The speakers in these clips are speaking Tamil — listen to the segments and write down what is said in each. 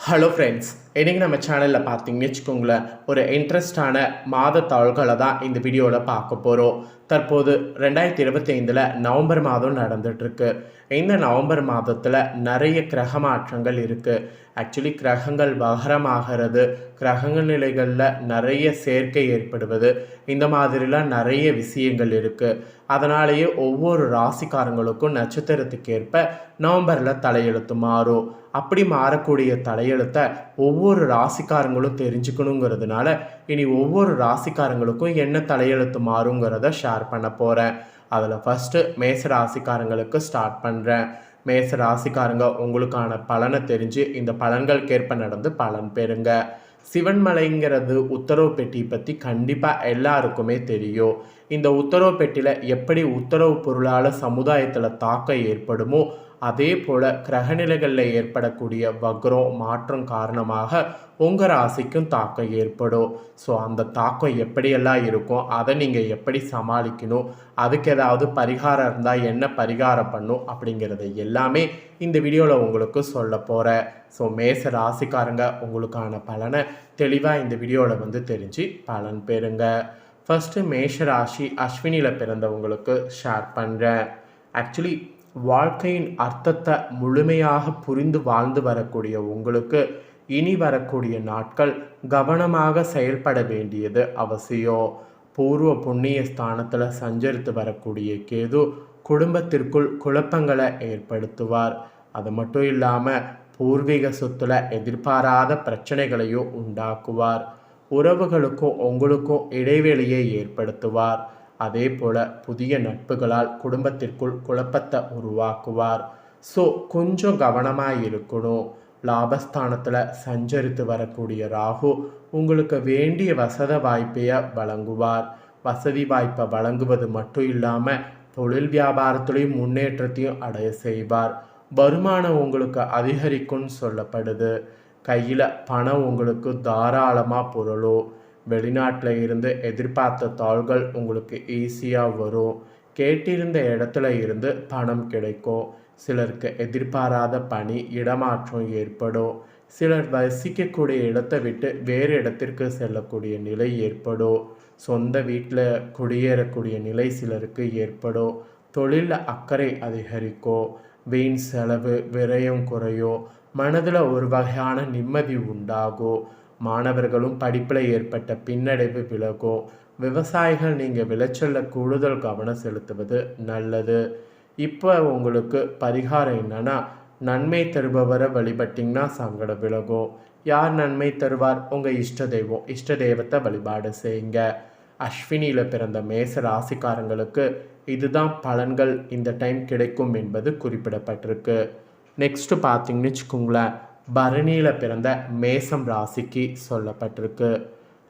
ஹலோ ஃப்ரெண்ட்ஸ் இன்றைக்கி நம்ம சேனலில் பார்த்தீங்கன்னு வச்சுக்கோங்களேன் ஒரு இன்ட்ரெஸ்டான மாத தாள்களை தான் இந்த வீடியோவில் பார்க்க போகிறோம் தற்போது ரெண்டாயிரத்தி இருபத்தி ஐந்தில் நவம்பர் மாதம் நடந்துகிட்ருக்கு இந்த நவம்பர் மாதத்தில் நிறைய கிரக மாற்றங்கள் இருக்குது ஆக்சுவலி கிரகங்கள் வகரமாகிறது. கிரகங்க நிலைகளில் நிறைய சேர்க்கை ஏற்படுவது. இந்த மாதிரிலாம் நிறைய விஷயங்கள் இருக்குது அதனாலேயே ஒவ்வொரு ராசிக்காரங்களுக்கும் நட்சத்திரத்துக்கு ஏற்ப நவம்பரில் தலையெழுத்து மாறும். அப்படி மாறக்கூடிய தலையெழுத்தை ஒவ்வொரு ஒவ்வொரு ராசிக்காரங்களும் தெரிஞ்சுக்கணுங்கிறதுனால இனி ஒவ்வொரு ராசிக்காரங்களுக்கும் என்ன தலையெழுத்து மாறுங்கிறத ஷேர் பண்ண போகிறேன் அதில் ஃபஸ்ட்டு மேச ராசிக்காரங்களுக்கு ஸ்டார்ட் பண்ணுறேன் மேச ராசிக்காரங்க உங்களுக்கான பலனை தெரிஞ்சு இந்த பலன்களுக்கேற்ப நடந்து பலன் பெறுங்க. சிவன்மலைங்கிறது உத்தரவு பெட்டி பற்றி கண்டிப்பாக எல்லாருக்குமே தெரியும். இந்த உத்தரவு பெட்டியில் எப்படி உத்தரவு பொருளால் சமுதாயத்தில் தாக்கம் ஏற்படுமோ அதே போல் கிரகநிலைகளில் ஏற்படக்கூடிய வக்ரம் மாற்றம் காரணமாக உங்கள் ராசிக்கும் தாக்கம் ஏற்படும். ஸோ அந்த தாக்கம் எப்படியெல்லாம் இருக்கும் அதை நீங்கள் எப்படி சமாளிக்கணும் அதுக்கு ஏதாவது பரிகாரம் இருந்தால் என்ன பரிகாரம் பண்ணும் அப்படிங்கிறத எல்லாமே இந்த வீடியோவில் உங்களுக்கு சொல்ல போகிறேன் ஸோ மேச ராசிக்காரங்க உங்களுக்கான பலனை தெளிவாக இந்த வீடியோவில் வந்து தெரிஞ்சு பலன் பெறுங்க. ஃபஸ்ட்டு மேஷ ராசி அஸ்வினியில் பிறந்தவங்களுக்கு ஷேர் பண்ணுறேன் ஆக்சுவலி வாழ்க்கையின் அர்த்தத்தை முழுமையாக புரிந்து வாழ்ந்து வரக்கூடிய உங்களுக்கு இனி வரக்கூடிய நாட்கள் கவனமாக செயல்பட வேண்டியது அவசியம். பூர்வ புண்ணிய ஸ்தானத்தில் சஞ்சரித்து வரக்கூடிய கேது குடும்பத்திற்குள் குழப்பங்களை ஏற்படுத்துவார். அது மட்டும் இல்லாமல் பூர்வீக சொத்துல எதிர்பாராத பிரச்சனைகளையும் உண்டாக்குவார். உறவுகளுக்கும் உங்களுக்கும் இடைவெளியை ஏற்படுத்துவார். அதே போல புதிய நட்புகளால் குடும்பத்திற்குள் குழப்பத்தை உருவாக்குவார். ஸோ கொஞ்சம் கவனமாக இருக்கணும். லாபஸ்தானத்தில் சஞ்சரித்து வரக்கூடிய ராகு உங்களுக்கு வேண்டிய வசத வாய்ப்பையை வழங்குவார். வசதி வாய்ப்பை வழங்குவது மட்டும் இல்லாமல் தொழில் வியாபாரத்துலேயும் முன்னேற்றத்தையும் அடைய செய்வார். வருமானம் உங்களுக்கு அதிகரிக்கும்னு சொல்லப்படுது. கையில் பணம் உங்களுக்கு தாராளமாக புரளும். வெளிநாட்டில் இருந்து எதிர்பார்த்த தாள்கள் உங்களுக்கு ஈஸியாக வரும். கேட்டிருந்த இடத்துல இருந்து பணம் கிடைக்கும். சிலருக்கு எதிர்பாராத பணி இடமாற்றம் ஏற்படும். சிலர் வசிக்கக்கூடிய இடத்தை விட்டு வேறு இடத்திற்கு செல்லக்கூடிய நிலை ஏற்படும். சொந்த வீட்டில் குடியேறக்கூடிய நிலை சிலருக்கு ஏற்படும். தொழிலில் அக்கறை அதிகரிக்கும். வீண் செலவு விரயம் குறையும். மனதில் ஒரு வகையான நிம்மதி உண்டாகும். மாணவர்களும் படிப்பில் ஏற்பட்ட பின்னடைவு விலகும் விவசாயிகள் நீங்கள் விளைச்சலில் கூடுதல் கவனம் செலுத்துவது நல்லது. இப்போ உங்களுக்கு பரிகாரம் என்னன்னா நன்மை தருபவரை வழிபட்டிங்கன்னா சங்கடம் விலகும் யார் நன்மை தருவார்? உங்கள் இஷ்ட தெய்வம். இஷ்ட தெய்வத்தை வழிபாடு செய்யுங்க. அஸ்வினியில் பிறந்த மேச ராசிக்காரங்களுக்கு இதுதான் பலன்கள் இந்த டைம் கிடைக்கும் என்பது குறிப்பிடப்பட்டிருக்கு. நெக்ஸ்ட்டு பார்த்தீங்கன்னு வச்சுக்கோங்களேன். பரணியில் பிறந்த மேசம் ராசிக்கு சொல்லப்பட்டிருக்கு.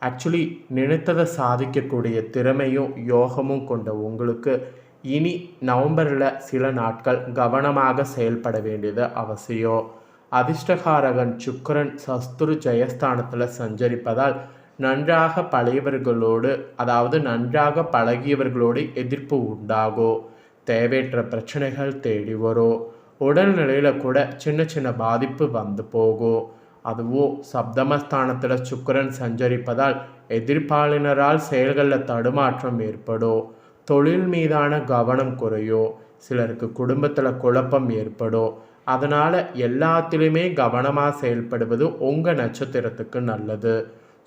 ஆக்சுவலி நினைத்ததை சாதிக்கக்கூடிய திறமையும் யோகமும் கொண்ட உங்களுக்கு இனி நவம்பரில் சில நாட்கள் கவனமாக செயல்பட வேண்டியது அவசியம். அதிர்ஷ்டகாரகன் சுக்கரன் சஸ்துரு ஜெயஸ்தானத்தில் சஞ்சரிப்பதால் நன்றாக பழையவர்களோடு அதாவது நன்றாக பழகியவர்களோடு எதிர்ப்பு உண்டாகும். தேவையற்ற பிரச்சனைகள் தேடி வரும். உடல்நிலையில் கூட சின்ன சின்ன பாதிப்பு வந்து போகும் அதுவும் சப்தமஸ்தானத்தில் சுக்கரன் சஞ்சரிப்பதால் எதிர்ப்பாளினரால் செயல்களில் தடுமாற்றம் ஏற்படும் தொழில் மீதான கவனம் குறையும் சிலருக்கு குடும்பத்தில் குழப்பம் ஏற்படும் அதனால் எல்லாத்திலையுமே கவனமாக செயல்படுவது உங்கள் நட்சத்திரத்துக்கு நல்லது.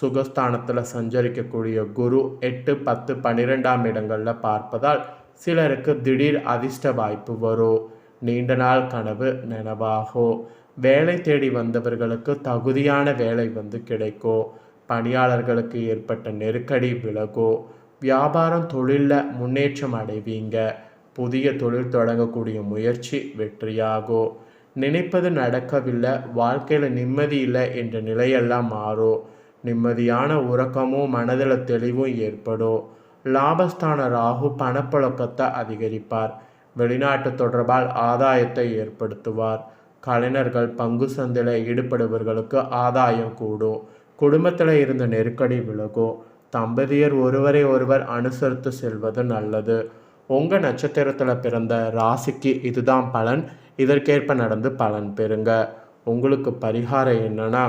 சுகஸ்தானத்தில் சஞ்சரிக்கக்கூடிய குரு எட்டு பத்து பன்னிரெண்டாம் இடங்களில் பார்ப்பதால் சிலருக்கு திடீர் அதிர்ஷ்ட வாய்ப்பு வரும். நீண்ட நாள் கனவு நனவாகும் வேலை தேடி வந்தவர்களுக்கு தகுதியான வேலை வந்து கிடைக்கும் பணியாளர்களுக்கு ஏற்பட்ட நெருக்கடி விலகும் வியாபாரம் தொழிலில் முன்னேற்றம் அடைவீங்க. புதிய தொழில் தொடங்கக்கூடிய முயற்சி வெற்றியாகும் நினைப்பது நடக்கவில்லை வாழ்க்கையில் நிம்மதி இல்லை என்ற நிலையெல்லாம் மாறும் நிம்மதியான உறக்கமும் மனதில் தெளிவும் ஏற்படும் லாபஸ்தான ராகு பணப்புழக்கத்தை அதிகரிப்பார். வெளிநாட்டு தொடர்பால் ஆதாயத்தை ஏற்படுத்துவார். கலைஞர்கள் பங்கு சந்தையில் ஈடுபடுபவர்களுக்கு ஆதாயம் கூடும். குடும்பத்தில் இருந்த நெருக்கடி விலகும் தம்பதியர் ஒருவரை ஒருவர் அனுசரித்து செல்வது நல்லது. உங்கள் நட்சத்திரத்தில் பிறந்த ராசிக்கு இதுதான் பலன். இதற்கேற்ப நடந்து பலன் பெறுங்க. உங்களுக்கு பரிகாரம் என்னன்னா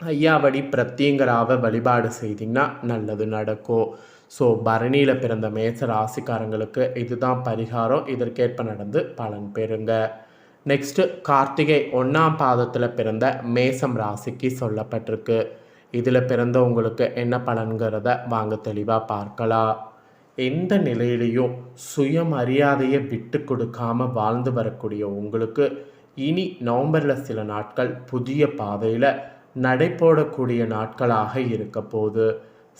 ஐயாவடி பிரத்யங்கராவை வழிபாடு செய்தீங்கன்னா நல்லது நடக்கும். ஸோ பரணியில் பிறந்த மேச ராசிக்காரங்களுக்கு இதுதான் பரிகாரம். இதற்கேற்ப நடந்து பலன் பெறுங்க. நெக்ஸ்ட்டு கார்த்திகை ஒன்றாம் பாதத்தில் பிறந்த மேசம் ராசிக்கு சொல்லப்பட்டிருக்கு. இதில் பிறந்தவங்களுக்கு என்ன பலன்கிறத வாங்க தெளிவாக பார்க்கலாம். எந்த நிலையிலையும் சுயமரியாதையை விட்டு கொடுக்காமல் வாழ்ந்து வரக்கூடிய உங்களுக்கு இனி நவம்பரில் சில நாட்கள் புதிய பாதையில் நடைபோடக்கூடிய நாட்களாக இருக்க போகுது.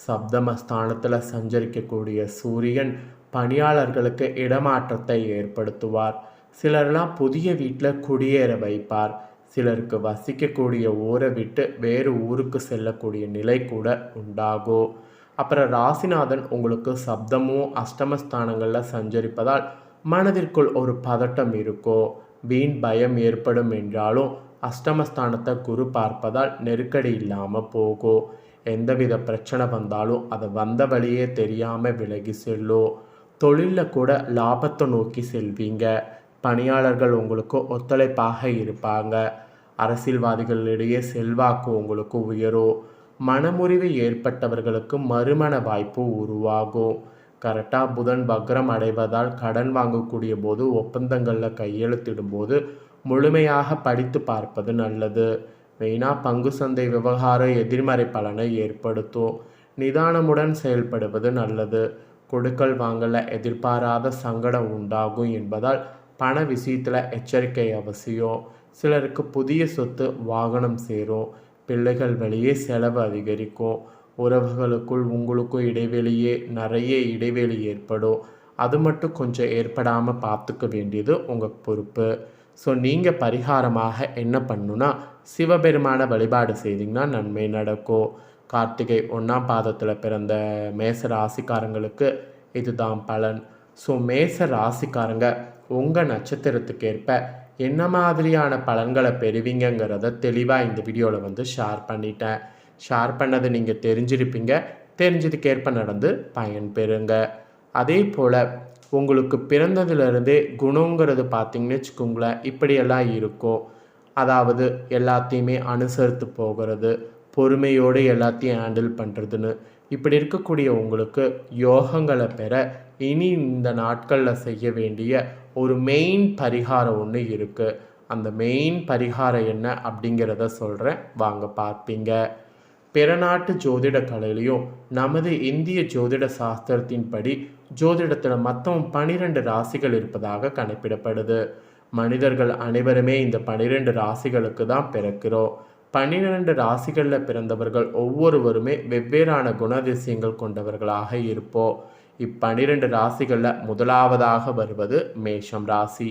சப்தமஸ்தானத்தில் சஞ்சரிக்கக்கூடிய சூரியன் பணியாளர்களுக்கு இடமாற்றத்தை ஏற்படுத்துவார். சிலர்லாம் புதிய வீட்டில் குடியேற வைப்பார். சிலருக்கு வசிக்கக்கூடிய ஊரை விட்டு வேறு ஊருக்கு செல்லக்கூடிய நிலை கூட உண்டாகும் அப்புறம் ராசிநாதன் உங்களுக்கு சப்தமும் அஷ்டமஸ்தானங்களில் சஞ்சரிப்பதால் மனதிற்குள் ஒரு பதட்டம் இருக்கோ. வீண் பயம் ஏற்படும் என்றாலும் அஷ்டமஸ்தானத்தை குரு பார்ப்பதால் நெருக்கடி இல்லாமல் போகும் எந்தவித பிரச்சனை வந்தாலும் அதை வந்த வழியே தெரியாமல் விலகி செல்லும் தொழிலில் கூட லாபத்தை நோக்கி செல்வீங்க. பணியாளர்கள் உங்களுக்கு ஒத்துழைப்பாக இருப்பாங்க. அரசியல்வாதிகளிடையே செல்வாக்கு உங்களுக்கு உயரும் மனமுறிவு ஏற்பட்டவர்களுக்கு மறுமண வாய்ப்பு உருவாகும். கரெக்டாக புதன் வக்ரம் அடைவதால் கடன் வாங்கக்கூடிய போது ஒப்பந்தங்களில் கையெழுத்திடும் போது முழுமையாக படித்து பார்ப்பது நல்லது. மெயினாக பங்கு சந்தை விவகாரம் எதிர்மறை பலனை ஏற்படுத்தும் நிதானமுடன் செயல்படுவது நல்லது. கொடுக்கல் வாங்கல எதிர்பாராத சங்கடம் உண்டாகும் என்பதால் பண விஷயத்தில் எச்சரிக்கை அவசியம். சிலருக்கு புதிய சொத்து வாகனம் சேரும். பிள்ளைகள் வழியே செலவு அதிகரிக்கும். உறவுகளுக்குள் உங்களுக்கும் இடைவெளியே நிறைய இடைவெளி ஏற்படும். அது மட்டும் கொஞ்சம் ஏற்படாமல் பார்த்துக்க வேண்டியது உங்கள் பொறுப்பு. ஸோ நீங்கள் பரிகாரமாக என்ன பண்ணுன்னா சிவபெருமான வழிபாடு செய்தீங்கன்னா நன்மை நடக்கும். கார்த்திகை ஒன்றாம் பாதத்தில் பிறந்த மேச ராசிக்காரங்களுக்கு இதுதான் பலன். ஸோ மேச ராசிக்காரங்க உங்கள் நட்சத்திரத்துக்கு ஏற்ப என்ன மாதிரியான பலன்களை பெறுவீங்கங்கிறத தெளிவாக இந்த வீடியோவில் வந்து ஷேர் பண்ணிட்டேன். ஷேர் பண்ணதை நீங்கள் தெரிஞ்சிருப்பீங்க. தெரிஞ்சதுக்கேற்ப நடந்து பயன் பெறுங்க. அதே போல் உங்களுக்கு பிறந்ததுலேருந்தே குணங்கிறது பார்த்தீங்கன்னு வச்சுக்கோங்களேன் இப்படியெல்லாம் இருக்கும். அதாவது எல்லாத்தையுமே அனுசரித்து போகிறது பொறுமையோடு எல்லாத்தையும் ஹேண்டில் பண்ணுறதுன்னு இப்படி இருக்கக்கூடிய உங்களுக்கு யோகங்களை பெற இனி இந்த நாட்களில் செய்ய வேண்டிய ஒரு மெயின் பரிகாரம் ஒன்று இருக்குது அந்த மெயின் பரிகாரம் என்ன அப்படிங்கிறத சொல்கிறேன் வாங்க பார்ப்பீங்க. பிற நாட்டு ஜோதிட கலையிலையும் நமது இந்திய ஜோதிட சாஸ்திரத்தின்படி ஜோதிடத்தில் மொத்தம் பனிரெண்டு ராசிகள் இருப்பதாக கணிப்பிடப்படுது மனிதர்கள் அனைவருமே இந்த பனிரெண்டு ராசிகளுக்கு தான் பிறக்கிறோம். பன்னிரண்டு ராசிகளில் பிறந்தவர்கள் ஒவ்வொருவருமே வெவ்வேறான குணதிசயங்கள் கொண்டவர்களாக இருப்போம். இப்பனிரெண்டு ராசிகளில் முதலாவதாக வருவது மேஷம் ராசி.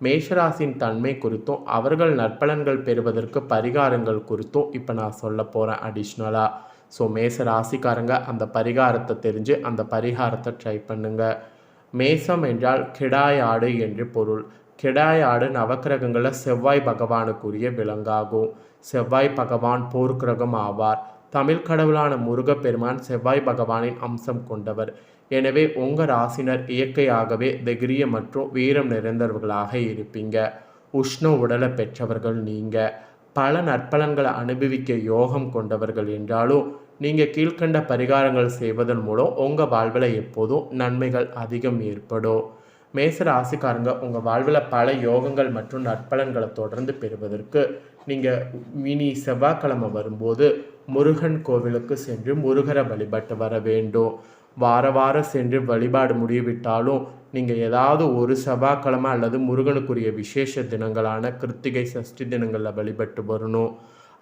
மேஷராசியின் தன்மை குறித்தும் அவர்கள் நற்பலன்கள் பெறுவதற்கு பரிகாரங்கள் குறித்தும் இப்போ நான் சொல்ல போகிறேன் அடிஷ்னலாக ஸோ மேச ராசிக்காரங்க அந்த பரிகாரத்தை தெரிஞ்சு அந்த பரிகாரத்தை ட்ரை பண்ணுங்க. மேசம் என்றால் கிடாய் ஆடு என்று பொருள். கெடாயாடு ஆடு நவக்கிரகங்களில் செவ்வாய் பகவானுக்குரிய விலங்காகும். செவ்வாய் பகவான் போர்க்கிரகம் ஆவார். தமிழ் கடவுளான முருகப்பெருமான் செவ்வாய் பகவானின் அம்சம் கொண்டவர். எனவே உங்கள் ராசினர் இயற்கையாகவே தைரிய மற்றும் வீரம் நிறைந்தவர்களாக இருப்பீங்க. உஷ்ண உடலை பெற்றவர்கள் நீங்கள் பல நற்பலன்களை அனுபவிக்க யோகம் கொண்டவர்கள் என்றாலும் நீங்கள் கீழ்கண்ட பரிகாரங்கள் செய்வதன் மூலம் உங்கள் வாழ்வில் எப்போதும் நன்மைகள் அதிகம் ஏற்படும். மேச ராசிக்காரங்க உங்கள் வாழ்வில் பல யோகங்கள் மற்றும் நற்பலன்களை தொடர்ந்து பெறுவதற்கு நீங்கள் மினி செவ்வாய்க்கிழமை வரும்போது முருகன் கோவிலுக்கு சென்று முருகரை வழிபட்டு வர வேண்டும். வார வாரம் சென்று வழிபாடு முடிவிட்டாலும் நீங்கள் ஏதாவது ஒரு செவ்வாய்க்கிழமை அல்லது முருகனுக்குரிய விசேஷ தினங்களான கிருத்திகை சஷ்டி தினங்களில் வழிபட்டு வரணும்.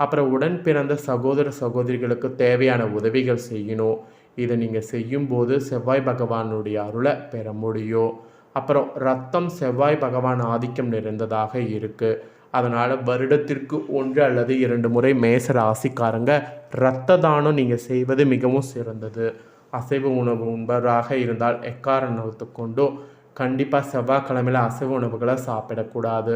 அப்புறம் உடன் பிறந்த சகோதர சகோதரிகளுக்கு தேவையான உதவிகள் செய்யணும். இதை நீங்கள் செய்யும்போது செவ்வாய் பகவானுடைய அருளை பெற முடியும். அப்புறம் ரத்தம் செவ்வாய் பகவான் ஆதிக்கம் நிறைந்ததாக இருக்குது அதனால் வருடத்திற்கு ஒன்று அல்லது இரண்டு முறை மேச ராசிக்காரங்க இரத்த தானம் நீங்கள் செய்வது மிகவும் சிறந்தது. அசைவ உணவு உண்பவராக இருந்தால் எக்காரணத்து கொண்டும் கண்டிப்பாக செவ்வாய்க்கிழமையில் அசைவ உணவுகளை சாப்பிடக்கூடாது.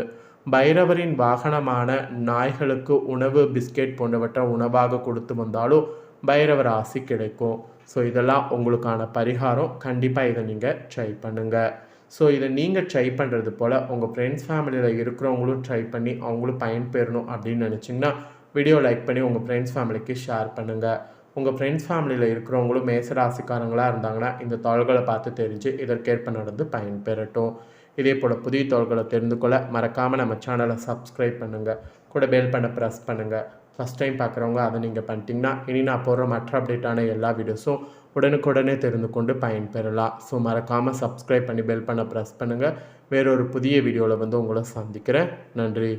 பைரவரின் வாகனமான நாய்களுக்கு உணவு பிஸ்கெட் போன்றவற்றை உணவாக கொடுத்து வந்தாலும் பைரவர் ஆசி கிடைக்கும். ஸோ இதெல்லாம் உங்களுக்கான பரிகாரம். கண்டிப்பாக இதை நீங்கள் ட்ரை பண்ணுங்கள் ஸோ இதை நீங்கள் ட்ரை பண்ணுறது போல் உங்கள் ஃப்ரெண்ட்ஸ் ஃபேமிலியில் இருக்கிறவங்களும் ட்ரை பண்ணி அவங்களும் பயன்பெறணும் அப்படின்னு நினச்சிங்கன்னா வீடியோ லைக் பண்ணி உங்கள் ஃப்ரெண்ட்ஸ் ஃபேமிலிக்கு ஷேர் பண்ணுங்கள் உங்கள் ஃப்ரெண்ட்ஸ் ஃபேமிலியில் இருக்கிறவங்களும் மேசராசிக்காரங்களாக இருந்தாங்கன்னா இந்த தாள்களை பார்த்து தெரிஞ்சு இதற்கேற்ப நடந்து பயன்பெறட்டும். இதே போல் புதிய தாள்களை தெரிந்து கொள்ள மறக்காமல் நம்ம சேனலை சப்ஸ்கிரைப் பண்ணுங்கள் கூட பெல் பண்ண ப்ரெஸ் பண்ணுங்கள் ஃபஸ்ட் டைம் பார்க்குறவங்க அதை நீங்கள் பண்ணிட்டீங்கன்னா இனி நான் போடுற மற்ற அப்டேட்டான எல்லா வீடியோஸும் உடனுக்குடனே தெரிந்து கொண்டு பயன்பெறலாம். ஸோ மறக்காமல் சப்ஸ்கிரைப் பண்ணி பெல் பண்ண ப்ரெஸ் பண்ணுங்கள் வேறொரு புதிய வீடியோவில் வந்து உங்களை சந்திக்கிறேன். நன்றி.